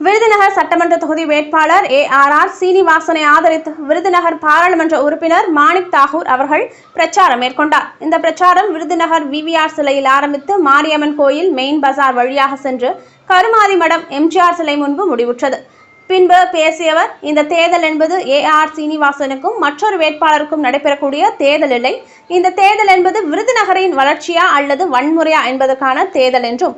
விருதுநகர் சட்டமன்ற தொகுதி வேட்பாளர் ஏ ஆர் ஆர் சீனிவாசனை ஆதரித்து விருதுநகர் பாராளுமன்ற உறுப்பினர் மாணிக் தாகூர் அவர்கள் பிரச்சாரம் மேற்கொண்டார். இந்த பிரச்சாரம் விருதுநகர் விவிஆர் சிலையில் ஆரம்பித்து மாரியம்மன் கோயில் மெயின் பஜார் வழியாக சென்று கருமாதிமடம் எம்ஜிஆர் சிலை முன்பு முடிவுற்றது. பின்பு பேசியவர் இந்த தேர்தல் என்பது ஏ ஆர் சீனிவாசனுக்கும் மற்றொரு வேட்பாளருக்கும் நடைபெறக்கூடிய தேர்தல் இல்லை. இந்த தேர்தல் என்பது விருதுநகரின் வளர்ச்சியா அல்லது வன்முறையா என்பதற்கான தேர்தல் என்றும்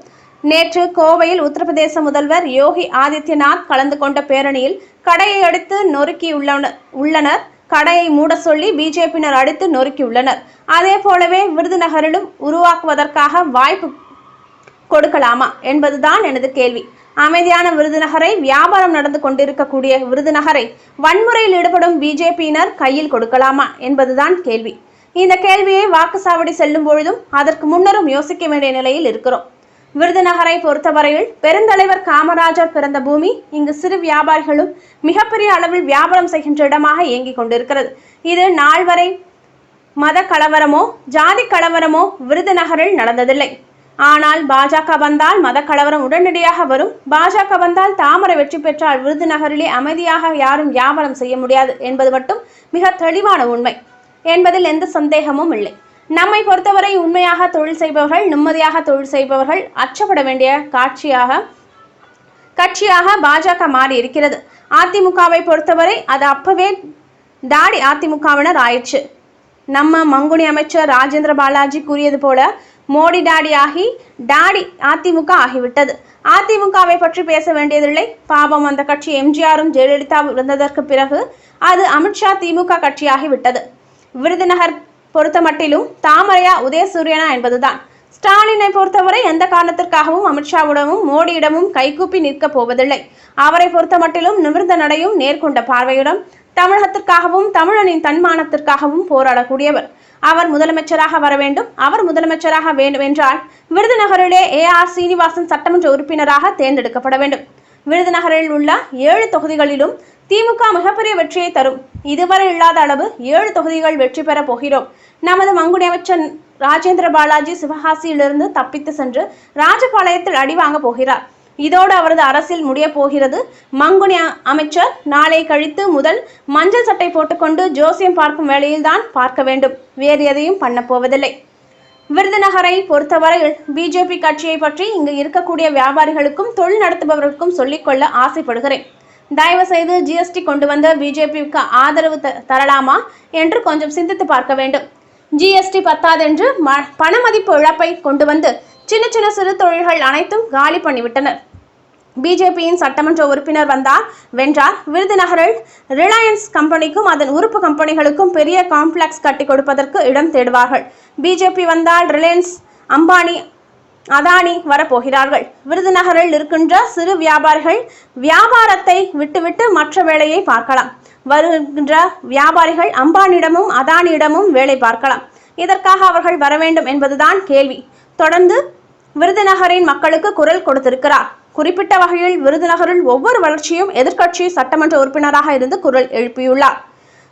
நேற்று கோவையில் உத்தரப்பிரதேச முதல்வர் யோகி ஆதித்யநாத் கலந்து கொண்ட பேரணியில் கடையை அடித்து நொறுக்கி உள்ளனர். கடையை மூட சொல்லி பிஜேபியினர் அடித்து நொறுக்கியுள்ளனர். அதே போலவே விருதுநகரிலும் உருவாக்குவதற்காக வாய்ப்பு கொடுக்கலாமா என்பதுதான் எனது கேள்வி. அமைதியான விருதுநகரை வியாபாரம் நடந்து கொண்டிருக்கக்கூடிய விருதுநகரை வன்முறையில் ஈடுபடும் பிஜேபியினர் கையில் கொடுக்கலாமா என்பதுதான் கேள்வி. இந்த கேள்வியை வாக்குச்சாவடி செல்லும் பொழுதும் அதற்கு முன்னரும் யோசிக்க வேண்டிய நிலையில் இருக்கிறோம். விருதுநகரை பொறுத்தவரையில் பெருந்தலைவர் காமராஜர் பிறந்த பூமி இங்கு சிறு வியாபாரிகளும் மிகப்பெரிய அளவில் வியாபாரம் செய்கின்ற இடமாக இயங்கிக் கொண்டிருக்கிறது. இது நாள் வரை மத கலவரமோ ஜாதி கலவரமோ விருதுநகரில் நடந்ததில்லை. ஆனால் பாஜக வந்தால் மத கலவரம் உடனடியாக வரும். பாஜக வந்தால் தாமரை வெற்றி பெற்றால் விருதுநகரிலே அமைதியாக யாரும் வியாபாரம் செய்ய முடியாது என்பது மட்டும் மிக தெளிவான உண்மை. என்பதில் எந்த சந்தேகமும் இல்லை. நம்மை பொறுத்தவரை உண்மையாக தொழில் செய்பவர்கள் நிம்மதியாக தொழில் செய்பவர்கள் அச்சப்பட வேண்டிய காட்சியாக கட்சியாக பாஜக மாறி இருக்கிறது. அதிமுகவை பொறுத்தவரை அது அப்பவே தாடி அதிமுகவினர் ஆயிடுச்சு. நம்ம மங்குனி அமைச்சர் ராஜேந்திர பாலாஜி கூறியது போல மோடி டாடி ஆகி டாடி அதிமுக ஆகிவிட்டது. அதிமுகவை பற்றி பேச வேண்டியதில்லை. பாவம் அந்த கட்சி எம்ஜிஆரும் ஜெயலலிதா இருந்ததற்கு பிறகு அது அமித்ஷா திமுக கட்சியாகி விட்டது விருதுநகர் பொறுத்தமட்டிலும் தாமரையா உதயசூரியனா என்பதுதான். ஸ்டாலினை பொறுத்தவரை எந்த காரணத்திற்காகவும் அமித்ஷாவுடனும் மோடியிடமும் கைகூப்பி நிற்கப் போவதில்லை. அவரை பொறுத்தமட்டிலும் நிமிர்ந்த நடையும் நேர்கொண்ட பார்வையுடன் தமிழகத்திற்காகவும் தமிழனின் தன்மானத்திற்காகவும் போராடக்கூடியவர். அவர் முதலமைச்சராக வர வேண்டும். அவர் முதலமைச்சராக வேண்டும் என்றால் விருதுநகரிலே ஏ ஆர் சீனிவாசன் சட்டமன்ற உறுப்பினராக தேர்ந்தெடுக்கப்பட வேண்டும். விருதுநகரில் உள்ள ஏழு தொகுதிகளிலும் திமுக மிகப்பெரிய வெற்றியை தரும். இதுவரை இல்லாத அளவு ஏழு தொகுதிகள் வெற்றி பெற போகிறோம். நமது மங்குடி அமைச்சர் ராஜேந்திர பாலாஜி சிவகாசியிலிருந்து தப்பித்து சென்று ராஜபாளையத்தில் அடி வாங்க போகிறார். இதோடு அவரது அரசியல் முடிய போகிறது. மங்குனி அமைச்சர் நாளை கழித்து முதல் மஞ்சள் சட்டை போட்டுக்கொண்டு ஜோசியம் பார்க்கும் வேலையில்தான் பார்க்க வேண்டும். வேறு எதையும் பண்ண போவதில்லை. விருதுநகரை பொறுத்தவரையில் பிஜேபி கட்சியை பற்றி இங்கு இருக்கக்கூடிய வியாபாரிகளுக்கும் தொழில் நடத்துபவர்களுக்கும் சொல்லிக்கொள்ள ஆசைப்படுகிறேன். தயவு செய்து ஜிஎஸ்டி கொண்டு வந்த பிஜேபிக்கு ஆதரவு த- தரலாமா என்று கொஞ்சம் சிந்தித்து பார்க்க வேண்டும். ஜிஎஸ்டி பத்தாதென்று ம பணமதிப்பு இழப்பை கொண்டு வந்து சின்ன சின்ன சிறு தொழில்கள் அனைத்தும் காலி பண்ணிவிட்டனர். பிஜேபியின் சட்டமன்ற உறுப்பினர் வந்தார் வென்றார். விருதுநகரில் ரிலையன்ஸ் கம்பெனிக்கும் அதன் உறுப்பு கம்பெனிகளுக்கும் பெரிய காம்ப்ளெக்ஸ் கட்டி கொடுப்பதற்கு இடம் தேடுவார்கள். பிஜேபி வந்தால் ரிலையன்ஸ் அம்பானி அதானி வரப்போகிறார்கள். விருதுநகரில் இருக்கின்ற சிறு வியாபாரிகள் வியாபாரத்தை விட்டுவிட்டு மற்ற வேலையை பார்க்கலாம். வருகின்ற வியாபாரிகள் அம்பானிடமும் அதானியிடமும் வேலை பார்க்கலாம். இதற்காக அவர்கள் வர வேண்டும் என்பதுதான் கேள்வி. தொடர்ந்து விருதுநகரின் மக்களுக்கு குரல் கொடுத்திருக்கிறார். குறிப்பிட்ட வகையில் விருதுநகரில் ஒவ்வொரு வளர்ச்சியும் எதிர்க்கட்சி சட்டமன்ற உறுப்பினராக இருந்து குரல் எழுப்பியுள்ளார்.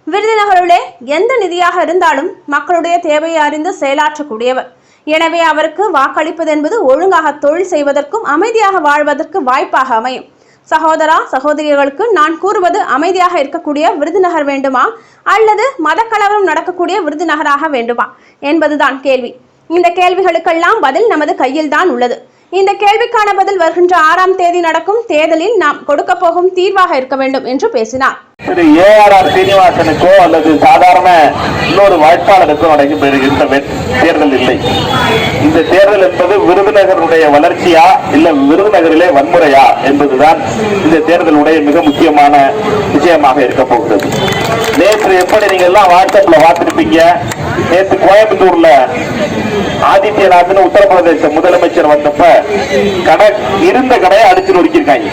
விருதுநகரிலே எந்த நிதியாக இருந்தாலும் மக்களுடைய தேவையை அறிந்து செயலாற்றக்கூடியவர். எனவே அவருக்கு வாக்களிப்பது என்பது ஒழுங்காக தொழில் செய்வதற்கும் அமைதியாக வாழ்வதற்கு வாய்ப்பாக அமையும். சகோதரா சகோதரிகளுக்கு நான் கூறுவது அமைதியாக இருக்கக்கூடிய விருதுநகர் வேண்டுமா? அல்லது மதக்கலவரம் நடக்கக்கூடிய விருதுநகராக வேண்டுமா? என்பதுதான் கேள்வி. இந்த கேள்விகளுக்கெல்லாம் பதில் நமது கையில்தான் உள்ளது. இந்த கேள்விக்கான பதில் வருகின்ற ஆறாம் தேதி நடக்கும் தேர்தலில் நாம் கொடுக்க போகும் தீர்வாக இருக்க வேண்டும் என்று பேசினார். திரு சீனிவாசனுக்கோ அல்லது சாதாரண இன்னொரு வாய்ப்பாளருக்கோ நடைபெறுகின்ற தேர்தல் இல்லை. இந்த தேர்தல் என்பது விருதுநகருடைய வளர்ச்சியா இல்ல விருதுநகரிலே வன்முறையா என்பதுதான் இந்த தேர்தலுடைய மிக முக்கியமான விஷயமாக இருக்க போகிறது. நேற்று எப்படி நீங்க எல்லாம் வாட்ஸ்அப்ல பார்த்திருப்பீங்க? நேற்று கோயம்புத்தூர்ல ஆதித்யநாத்னு உத்தரப்பிரதேச முதலமைச்சர் வந்தப்ப கடை இருந்த கடையை அடிச்சு நொறுக்கிருக்காங்க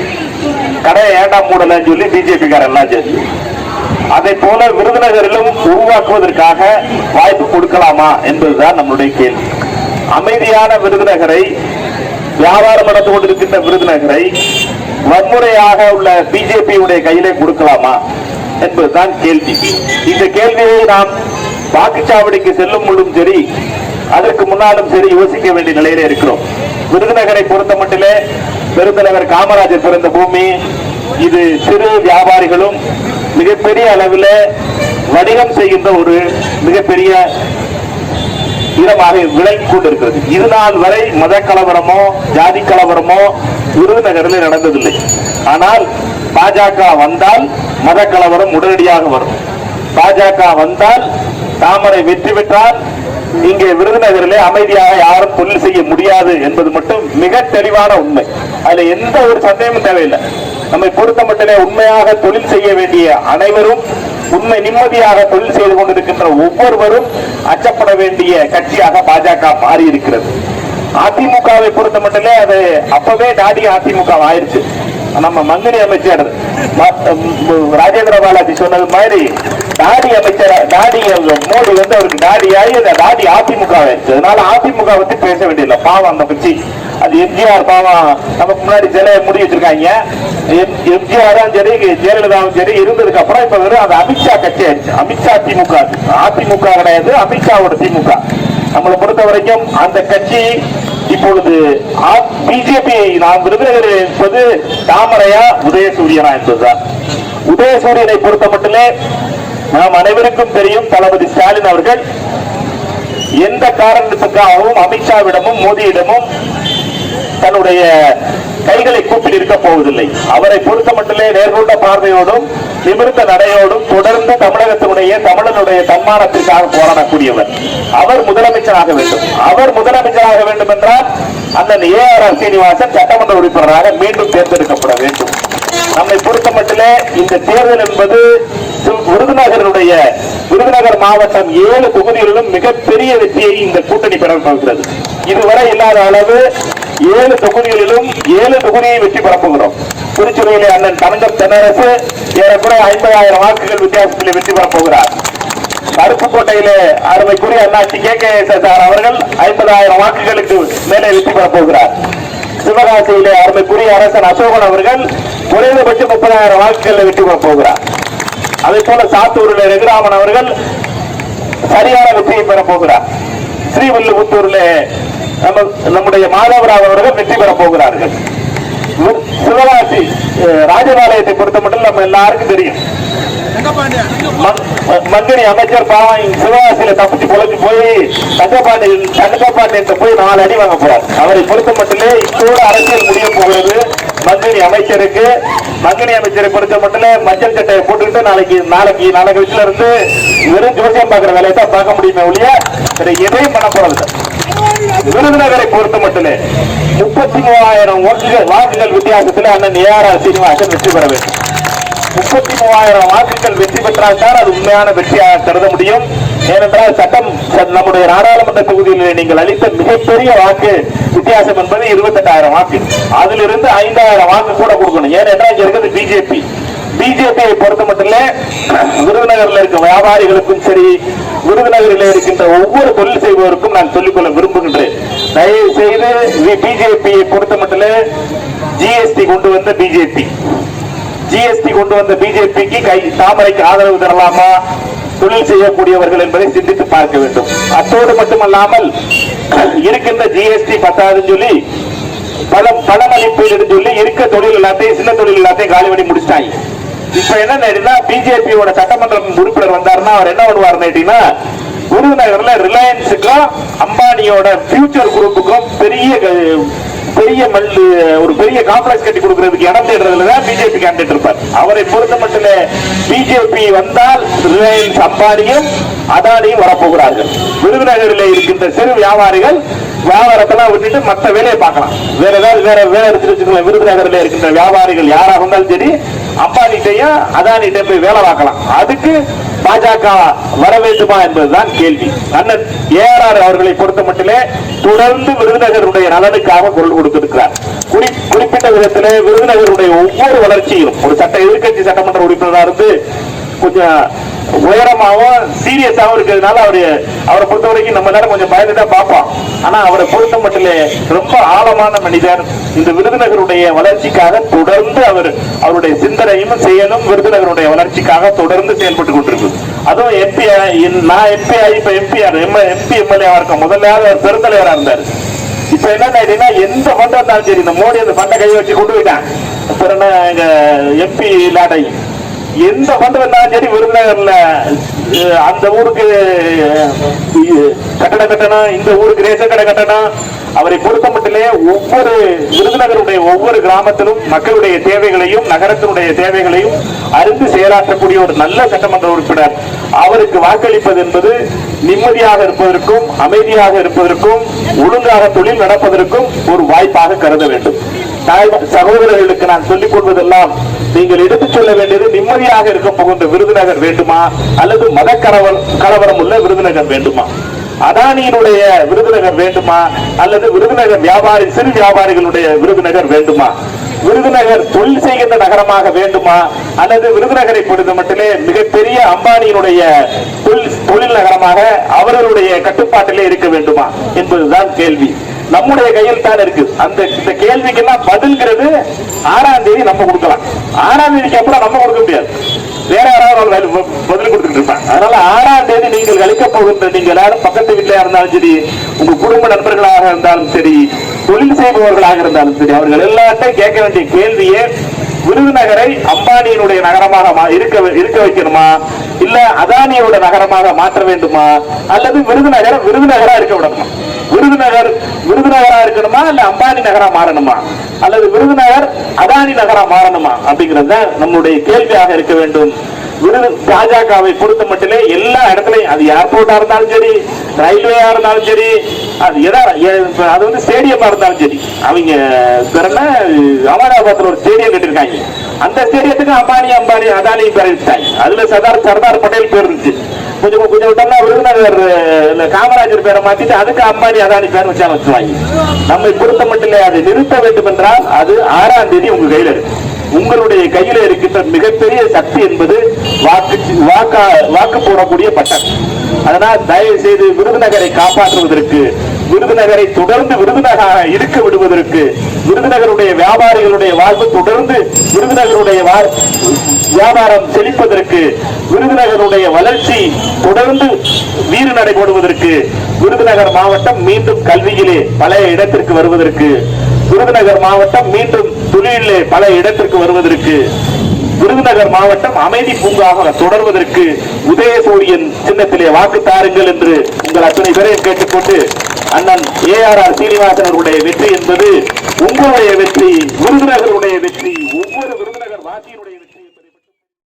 கடையை ஏண்டா மூடலன்னு சொல்லி பிஜேபி காரெல்லாம் சேர்ந்து அதை போல விருதுநகரிலும் உருவாக்குவதற்காக வாய்ப்பு கொடுக்கலாமா என்பதுதான் நம்மளுடைய கேள்வி. அமைதியான விருதுநகரை வியாபாரம் நடந்து கொண்டிருக்கின்ற விருதுநகரை வன்முறையாக உள்ள பிஜேபியுடைய கையிலே கொடுக்கலாமா என்பதுதான் கேள்வி. இந்த கேள்வியை நாம் வாக்குச்சாவடிக்கு செல்லும் பொழுதும் சரி அதற்கு முன்னாலும் சரி யோசிக்க வேண்டிய நிலையில இருக்கிறோம். விருதுநகரை பொறுத்த மட்டிலே பெருந்தலைவர் காமராஜர் பிறந்த பூமி இது சிறு வியாபாரிகளும் மிகப்பெரிய அளவில் வணிகம் செய்கின்ற ஒரு மிகப்பெரிய இடமாக விளங்கி கொண்டிருக்கிறது. இது நாள் வரை மத கலவரமோ ஜாதி கலவரமோ விருதுநகரில் நடந்ததில்லை. ஆனால் பாஜக வந்தால் மத கலவரம் உடனடியாக வரும். பாஜக வந்தால் தாமரை வெற்றி பெற்றால் இங்கே விருதுநகரிலே அமைதியாக யாரும் தொழில் செய்ய முடியாது என்பது மட்டும் மிக தெளிவான உண்மை. அதுல எந்த ஒரு சந்தேகமும் தேவையில்லை. நம்மை பொருத்தமட்டிலே உண்மையாக தொழில் செய்ய வேண்டிய அனைவரும் உண்மை நிம்மதியாக தொழில் செய்து கொண்டிருக்கின்ற ஒவ்வொருவரும் அச்சப்பட வேண்டிய கட்சியாக பாஜக மாறி இருக்கிறது அதிமுகவை பொறுத்த மட்டுமே அது அப்பவே டாடி அதிமுக ஆயிருச்சு. நம்ம மந்திரி அமைச்சர் ராஜேந்திர பாலாஜி சொன்னது மாதிரி தாடி அமைச்சர் தாடி மோடி வந்து அவருக்கு தாடி ஆகி அந்த தாடி அதிமுக ஆயிடுச்சு அதனால அதிமுக பத்தி பேச வேண்டியதில்லை. பாவம் அந்த கட்சி. அது எம்ஜிஆர் பாவம். நமக்கு முன்னாடி சிலையை முடி வச்சிருக்காங்க. எம்ஜிஆரும் சரி ஜெயலலிதாவும் சரி இருந்ததுக்கு அப்புறம் இப்ப வெறும் அது அமித்ஷா கட்சி ஆயிடுச்சு. அமித்ஷா திமுக. அதிமுக கிடையாது அமித்ஷாவோட திமுக. நம்மளை பொறுத்த வரைக்கும் அந்த கட்சி இப்பொழுது பிஜேபி நாம் விருதுநகர் என்பது தாமரையா உதயசூரியனா என்பதுதான். உதயசூரியனை பொறுத்த மட்டுமே நாம் அனைவருக்கும் தெரியும் தளபதி ஸ்டாலின் அவர்கள் எந்த காரணத்துக்காகவும் அமித்ஷாவிடமும் மோடியிடமும் தன்னுடைய கைகளை கூப்பிட்டு இருக்க போவதில்லை. அவரை பொறுத்த மட்டிலே நேர்கொண்ட பார்வையோடும் நிமிர்ந்த நடையோடும் தொடர்ந்து தமிழகத்தினுடைய தமிழனுடைய தன்மானத்திற்காக போராடக்கூடியவர். அவர் முதலமைச்சராக வேண்டும். அவர் முதலமைச்சராக வேண்டும் என்றால் அந்த ஏ ஆர் ஆர் சீனிவாசன் சட்டமன்ற உறுப்பினராக மீண்டும் தேர்ந்தெடுக்கப்பட வேண்டும். நம்மை பொறுத்த மட்டிலே இந்த தேர்தல் என்பது சி- விருதுநகருடைய விருதுநகர் மாவட்டம் ஏழு தொகுதிகளிலும் மிகப்பெரிய வெற்றியை இந்த கூட்டணி பெற போகிறது இதுவரை இல்லாத அளவு ஏழு தொகுதிகளிலும் ஏழு தொகுதியை வெற்றி பெறப் போகிறோம். அண்ணன் தனங்கம் தென்னரசு ஏறக்குறைய ஐம்பதாயிரம் வாக்குகள் வித்தியாசத்தில் வெற்றி பெறப் கருப்புக்கோட்டையிலே அருமைக்குரிய அண்ணாச்சி கே கே எஸ் ஆர் அவர்கள் ஐம்பதாயிரம் வாக்குகளுக்கு மேலே வெற்றி பெறப் போகிறார். சிவகாசியிலே அருமைக்குரிய அரசன் அசோகன் அவர்கள் குறைந்தபட்சம் முப்பதாயிரம் வாக்குகளில் வெற்றி பெறப் போகிறார். அதே போல சாத்தூரில் ரகுராமன் அவர்கள் சரியான வெற்றியை பெற போகிறார். ஸ்ரீவில்லிபுத்தூர்ல நம்ம நம்முடைய மாதவராவ் அவர்கள் வெற்றி பெறப் போகிறார்கள். சிவகாசி ராஜபாளையத்தை பொறுத்த மட்டும் நம்ம எல்லாருக்கும் தெரியும். மங்- அமைச்சர் பாவம் சிவகாசியில தப்பிச்சு பொழைச்சு போய் தங்கப்பாண்டி தங்கப்பாண்டியன் போய் நாலு அடி வாங்க போறார். அவரை பொறுத்த மட்டுமே இப்போது அரசியல் முடிய போகிறது. மந்திரி அமைச்சருக்கு மங்கனி அமைச்சரை பொறுத்த மட்டும் மஞ்சள் சட்டையை போட்டுக்கிட்டு நாளைக்கு நாளைக்கு நாளைக்கு வச்சுல இருந்து வெறும் ஜோசியம் பார்க்குற வேலையை தான் பார்க்க முடியுமே ஒழிய எதையும் பண்ண போறது விருதுநகரை பொறுத்த மட்டுமே முப்பத்தி மூவாயிரம் வாக்குகள் வாக்குகள் வித்தியாசத்தில் அண்ணன் ஏஆர் சீனிவாசன் வெற்றி பெற வேண்டும். முப்பத்தி மூவாயிரம் வாக்குகள் வெற்றி பெற்றால் தான் அது உண்மையான வெற்றியாக கருத முடியும். ஏனென்றால் சட்டம் நம்முடைய நாடாளுமன்ற தொகுதியில் நீங்கள் அளித்த மிகப்பெரிய வாக்கு வித்தியாசம் என்பது இருபத்தெட்டாயிரம் வாக்கு. அதிலிருந்து ஐந்தாயிரம் வாக்கு கூட கொடுக்கணும். ஏனென்றால் இங்க இருக்கிறது பிஜேபி. பிஜேபியை பொறுத்த மட்டும் விருதுநகர்ல இருக்க வியாபாரிகளுக்கும் சரி விருதுநகரில் இருக்கின்ற ஒவ்வொரு தொழில் செய்பவருக்கும் நான் சொல்லிக்கொள்ள விரும்புகின்றேன். தயவு செய்து பிஜேபியை பொறுத்த மட்டும் ஜிஎஸ்டி கொண்டு வந்த பிஜேபி. ஜிஎஸ்டி கொண்டு வந்த பிஜேபிக்கு கை தாமரைக்கு ஆதரவு தரலாமா? தொழில் செய்யக்கூடியவர்கள் என்பதை சிந்தித்து பார்க்க வேண்டும். அத்தோடு மட்டுமல்லாமல் இருக்கின்ற ஜிஎஸ்டி பத்தாதுன்னு சொல்லி பல பல சொல்லி இருக்க தொழில் எல்லாத்தையும் சின்ன தொழில் எல்லாத்தையும் காலி பண்ணி முடிச்சிட்டாங்க. இப்ப என்ன பிஜேபியோட சட்டமன்ற உறுப்பினர் வந்தாருன்னா அவர் என்ன பண்ணுவாருன்னு கேட்டீங்கன்னா விருதுநகர்ல ரிலையன்ஸுக்கும் அம்பானியோட ஃபியூச்சர் குரூப்புக்கும் பெரிய க- பெரிய மல்லு ஒரு பெரிய காம்ப்ளெக்ஸ் கட்டி கொடுக்கறதுக்கு இடம் தேடுறதுல தான் பிஜேபி கேண்டிடேட் இருப்பார். அவரை பொறுத்த மட்டும் பிஜேபி வந்தால் ரிலையன்ஸ் அம்பானியும் அதானியும் வரப்போகிறார்கள். விருதுநகரில் இருக்கின்ற சிறு வியாபாரிகள் வியாபாரத்தெல்லாம் விட்டுட்டு மற்ற வேலையை பார்க்கலாம். வேற ஏதாவது வேற வேலை எடுத்துட்டு வச்சுக்கலாம் விருதுநகரில் இருக்கின்ற வியாபாரிகள் யாராக இருந்தாலும் சரி அம்பானிட்டையும் அதானிட்டையும் போய் வேலை பார்க்கலாம். அதுக்கு பாஜக வர வேண்டுமா என்பதுதான் கேள்வி. அண்ணன் ஏஆர் அவர்களை பொறுத்த மட்டிலே தொடர்ந்து விருதுநகருடைய நலனுக்காக குரல் கொடுத்திருக்கிறார். குறி குறிப்பிட்ட விதத்திலே விருதுநகருடைய ஒவ்வொரு வளர்ச்சியும் ஒரு சட்ட எதிர்க்கட்சி சட்டமன்ற உறுப்பினராக இருந்து கொஞ்சம் உயரமாகவும் சீரியஸாகவும் இருக்கிறதுனால அவரு அவரை பொறுத்த வரைக்கும் நம்ம நேரம் கொஞ்சம் பயந்து தான் பார்ப்போம் ஆனா அவரை பொறுத்த மட்டும் ரொம்ப ஆழமான மனிதர். இந்த விருதுநகருடைய வளர்ச்சிக்காக தொடர்ந்து அவர் அவருடைய சிந்தனையும் செயலும் விருதுநகருடைய வளர்ச்சிக்காக தொடர்ந்து செயல்பட்டு கொண்டிருக்கு. அதுவும் எம்பி நான் எம்பி ஆகி இப்ப எம்பி எம்பி எம்எல்ஏ இருக்க முதல்ல அவர் பெருந்தலைவரா இருந்தார். இப்ப என்ன ஆயிடுச்சுன்னா எந்த ஃபண்ட் இருந்தாலும் சரி இந்த மோடி அந்த ஃபண்டை கை வச்சு கொண்டு போயிட்டான். அப்புறம் என்ன எங்க எம்பி லாடை எந்த ஃபண்ட் சரி விருந்தகர்ல அந்த ஊருக்கு கட்டட கட்டடம் இந்த ஊருக்கு ரேஷன் கடை கட்டணம் அவரை பொறுத்த மட்டிலே ஒவ்வொரு விருதுநகருடைய ஒவ்வொரு கிராமத்திலும் மக்களுடைய தேவைகளையும் நகரத்தினுடைய தேவைகளையும் அறிந்து செயலாற்றக்கூடிய ஒரு நல்ல சட்டமன்ற உறுப்பினர். அவருக்கு வாக்களிப்பது என்பது நிம்மதியாக இருப்பதற்கும் அமைதியாக இருப்பதற்கும் ஒழுங்காக தொழில் நடப்பதற்கும் ஒரு வாய்ப்பாக கருத வேண்டும். தாய் சகோதரர்களுக்கு நான் சொல்லிக் கொள்வதெல்லாம் நீங்கள் எடுத்துச் சொல்ல வேண்டியது நிம்மதியாக இருக்க போகின்ற விருதுநகர் வேண்டுமா? அல்லது மத கலவரம் கலவரம் உள்ள விருதுநகர் வேண்டுமா? அதானியினுடைய விருதுநகர் வேண்டுமா? அல்லது விருதுநகர் வியாபாரி சிறு வியாபாரிகளுடைய விருதுநகர் வேண்டுமா? விருதுநகர் தொழில் செய்கின்ற நகரமாக வேண்டுமா? அல்லது விருதுநகரை பொறுத்த மட்டிலே மிகப்பெரிய அம்பானியினுடைய தொழில் தொழில் நகரமாக அவர்களுடைய கட்டுப்பாட்டிலே இருக்க வேண்டுமா? என்பதுதான் கேள்வி. நம்முடைய கையில் தான் இருக்கு. அந்த இந்த கேள்விக்கெல்லாம் பதில்கிறது. ஆறாம் தேதி நம்ம கொடுக்கலாம். ஆறாம் தேதிக்கு அப்புறம் நம்ம கொடுக்க முடியாது. வேற யாராவது பதில் கொடுத்துட்டு இருப்பாங்க. அதனால ஆறாம் தேதி நீங்கள் கழிக்க போகின்ற நீங்க எல்லாரும் பக்கத்து வீட்டில இருந்தாலும் சரி உங்க குடும்ப நண்பர்களாக இருந்தாலும் சரி தொழில் செய்பவர்களாக இருந்தாலும் சரி அவர்கள் எல்லாத்தையும் கேட்க வேண்டிய கேள்வியே விருதுநகரை அம்பானியினுடைய நகரமாக மா- இருக்க இருக்க வைக்கணுமா? இல்ல அதானியோட நகரமாக மாற்ற வேண்டுமா? அல்லது விருதுநகர் விருதுநகரா இருக்க விடணுமா? விருதுநகர் விருதுநகரா இருக்கணுமா? இல்ல அம்பானி நகரா மாறணுமா? அல்லது விருதுநகர் அதானி நகரா மாறணுமா? அப்படிங்கிறது தான் நம்முடைய கேள்வியாக இருக்க வேண்டும். விருது பாஜகவை பொறுத்த மட்டிலே எல்லா இடத்துல அது ஏர்போர்ட்டா இருந்தாலும் சரி ரயில்வேயா இருந்தாலும் சரி அது எதா அது வந்து ஸ்டேடியமா இருந்தாலும் சரி. அவங்க பிறந்த என்ன ஒரு ஸ்டேடியம் கட்டிருக்காங்க அந்த ஸ்டேடியத்துக்கு அம்பானி அம்பானி அதானி பேர் அதுல சர்தார் சர்தார் பட்டேல் பேர் இருந்துச்சு. கொஞ்சம் கொஞ்சம் விட்டோம்னா விருதுநகர் காமராஜர் பேரை மாத்திட்டு அதுக்கு அம்பானி அதானி பேர் வச்சா வச்சுவாங்க நம்மை பொறுத்த மட்டிலே அதை நிறுத்த வேண்டும் என்றால் அது ஆறாம் தேதி உங்க கையில இருக்கு. உங்களுடைய கையில இருக்கின்ற மிகப்பெரிய சக்தி என்பது வாக்கு வாக்கா வாக்கு போடக்கூடிய பட்டம். அதனால் தயவு செய்து விருதுநகரை காப்பாற்றுவதற்கு விருதுநகரை தொடர்ந்து விருதுநகராக இருக்க விடுவதற்கு விருதுநகருடைய வியாபாரிகளுடைய வாழ்வு தொடர்ந்து விருதுநகருடைய வியாபாரம் செழிப்பதற்கு விருதுநகருடைய வளர்ச்சி தொடர்ந்து வீறு நடைபோடுவதற்கு விருதுநகர் மாவட்டம் மீண்டும் கல்வியிலே பழைய இடத்திற்கு வருவதற்கு விருதுநகர் மாவட்டம் மீண்டும் தொழிலே பல இடத்திற்கு வருவதற்கு விருதுநகர் மாவட்டம் அமைதி பூங்காக தொடர்வதற்கு உதயசூரியன் சின்னத்திலே வாக்கு தாருங்கள் என்று உங்கள் அத்தனை பேரையும் கேட்டுக்கொண்டு அண்ணன் ஏ ஆர் ஆர் சீனிவாசன் அவர்களுடைய வெற்றி என்பது உங்களுடைய வெற்றி விருதுநகருடைய வெற்றி ஒவ்வொரு விருதுநகர் வாசியினுடைய